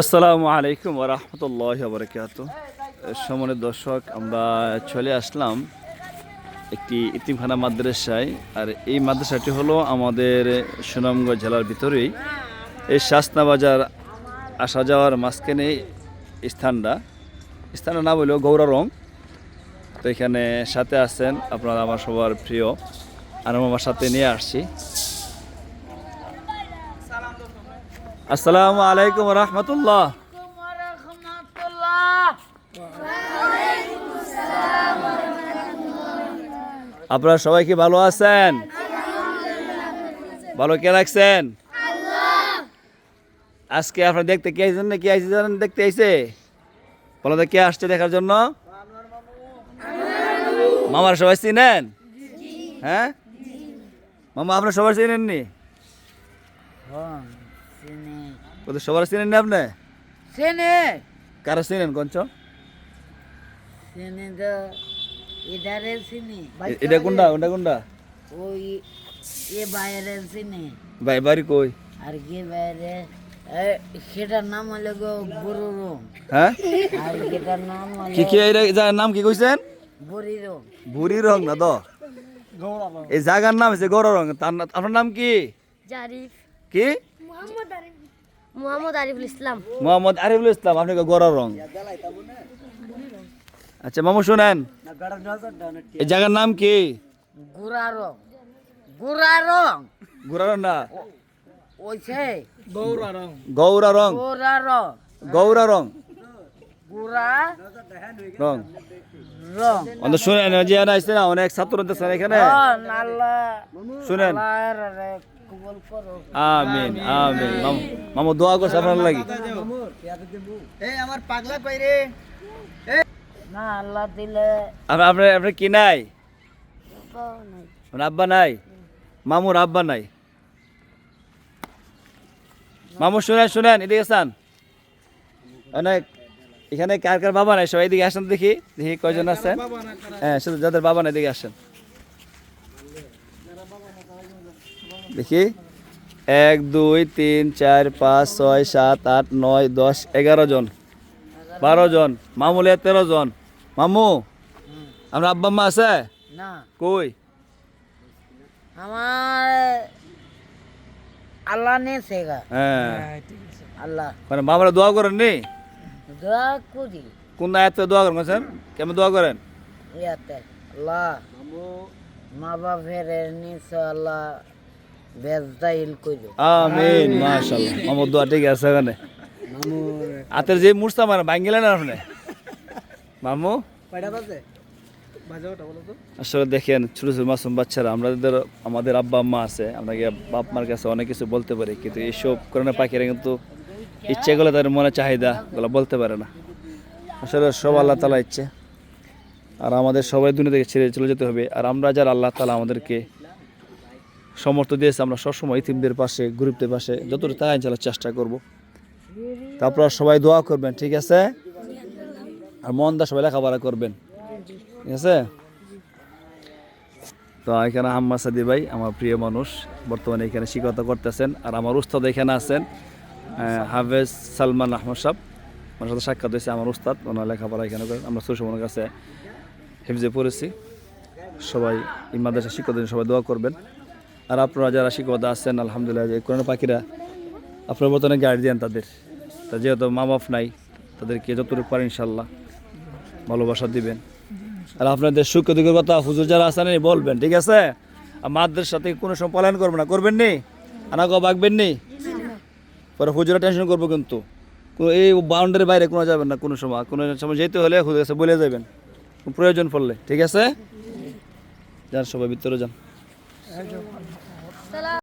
আসসালামু আলাইকুম ওরহমতুল্লাহ বরকাত। সমানের দর্শক, আমরা চলে আসলাম একটি ইতিমখানা মাদ্রাসায়। আর এই মাদ্রাসাটি হলো আমাদের সুনামগঞ্জ জেলার ভিতরেই। এই শাসনা বাজার আসা যাওয়ার মাঝখানে স্থানটা। স্থানের নাম হলো গৌরা রং। তো এখানে সাথে আছেন আপনারা আমার সবার প্রিয়। আর আমি আমার সাথে নিয়ে আসছি। আসসালামু আলাইকুম রহমতুল্লাহ। আপনারা সবাই কি ভালো আছেন? ভালো কে রাখছেন? আজকে আপনারা দেখতে কে আসছেন না কে আইছে জানেন? দেখতে আইছে? বলো কে আসছে দেখার জন্য? মামার সবাই চিনেন? হ্যাঁ? মামা, আপনার সবাই চিনেন নি ওদের সবার চিনেন না আপনি? সেনে কারা চিনেন কঞ্চ সেনে তো এদারে সিনে এ- এটা কোনটা? কোনটা কোনটা? ওই এ বাইরে সিনে ভাই বাড়ি কই? আর কে বাইরে এ, সেটার নাম হলো গো বুড়ো রুম হ্যাঁ? আর যেটার নাম কি হলো কি এটা যার নাম কি কইছেন? বুড়ি রুম বুড়ি রং না তো এই জায়গার নাম হচ্ছে গৌর রং তার আপনার নাম কি? জারিফ। কি? মোহাম্মদ আরিফুল ইসলাম। মোহাম্মদ আরিফুল ইসলাম আপনি গৌর রং? আচ্ছা মামু শুনেন। এই জায়গার নাম কি? গুড়া রং। গুড়া রং। গৌরা না? ওইছে। গৌরা রং। গুড়া রং। গৌরা রং। গুড়া রং। রং। অন্ত শুনেন যে না অনেক ছাত্র এখানে। শুনেন। আমিন আমিন। মামু মামু দোয়া করছে আপনার লাগি। না আল্লাহ দিলে আপনার আপনার কি নাই? আব্বা নাই? মামুর আব্বা নাই? মামু শুনেন শুনেন এদিকে আসান। অনেক এখানে কার কার বাবা নাই? সবাই এদিকে আসেন দেখি। দেখি কয়জন আছেন? হ্যাঁ শুধু যাদের বাবা নাই এদিকে আসেন। দেখি। এক দুই তিন চার পাঁচ ছয় সাত আট নয় দশ এগারো জন। বারো জন। মামুলে তেরো জন। মামু আমরা আব্বা মা আছে? না। কই? আমার আল্লাহ নে সেগা হ্যাঁ। আল্লাহ। মানে মামারা দোয়া করেন নি দোয়া করি। কোন আয়াতে দোয়া করেন স্যার কেমন দোয়া করেন? ইয়াতে। আল্লাহ। মা বাপের নিশ্চয় আল্লাহ বেজদাইল করি আমিন মাশাআল্লাহ। মামুর দোয়া ঠিক আছে এখানে। আতের যে মুস্তা মানে ভাঙ্গিলেন আপনি? মামু? আসলে দেখেন ছোট ছোট মাসুম বাচ্চারা আমাদের আমাদের আব্বা আম্মা আছে আপনাকে বাপ মার কাছে অনেক কিছু বলতে পারি কিন্তু এইসব করোনা পাখিরা কিন্তু ইচ্ছে করলে তাদের মনে চাহিদা গুলো বলতে পারে না। আসলে সব আল্লাহ তালা ইচ্ছে। আর আমাদের সবাই দুনিয়া থেকে ছেড়ে চলে যেতে হবে। আর আমরা যারা আল্লাহ তালা আমাদেরকে সমর্থ দিয়েছে আমরা সবসময় ইতিমদের পাশে, গরিবদের পাশে, যতটুকু তাকাই চালার চেষ্টা করব। তারপর সবাই দোয়া করবেন, ঠিক আছে? আর মন দা সবাই লেখাপড়া করবেন, ঠিক আছে? তো এখানে হাম্মা সাদি ভাই, আমার প্রিয় মানুষ, বর্তমানে এখানে শিক্ষকতা করতেছেন, আর আমার উস্তাদ এখানে আছেন হাফেজ সালমান আহমদ সাহ ওনার সাথে সাক্ষাৎ হয়েছে আমার উস্তাদ, ওনার লেখাপড়া এখানে আমরা সুষমনের কাছে হেফজে পড়েছি। সবাই এই মাদ্রাসা শিক্ষকদের সবাই দোয়া করবেন। আর আপনারা যারা শিক্ষকতা আছেন, আলহামদুলিল্লাহ, যে কোরআন পাখিরা আপনার বর্তমানে গার্ডিয়ান তাদের। তা যেহেতু মা বাপ নাই, তাদেরকে যতটুকু পারেন ইনশাল্লাহ ভালোবাসা দিবেন। আর আপনাদের সুখ কথা হুজুর যারা আছেন বলবেন, ঠিক আছে? আর মাদের সাথে কোনো সময় পলায়ন করবেন না, করবেন নি? আনাগো বাগবেন নি? পরে হুজুরা টেনশন করব কিন্তু। কোনো এই বাউন্ডারির বাইরে কোনো যাবেন না, কোনো সময়। কোনো সময় যেতে হলে হুজুর কাছে বলে যাবেন। প্রয়োজন পড়লে, ঠিক আছে? যান সবাই ভিতরে যান।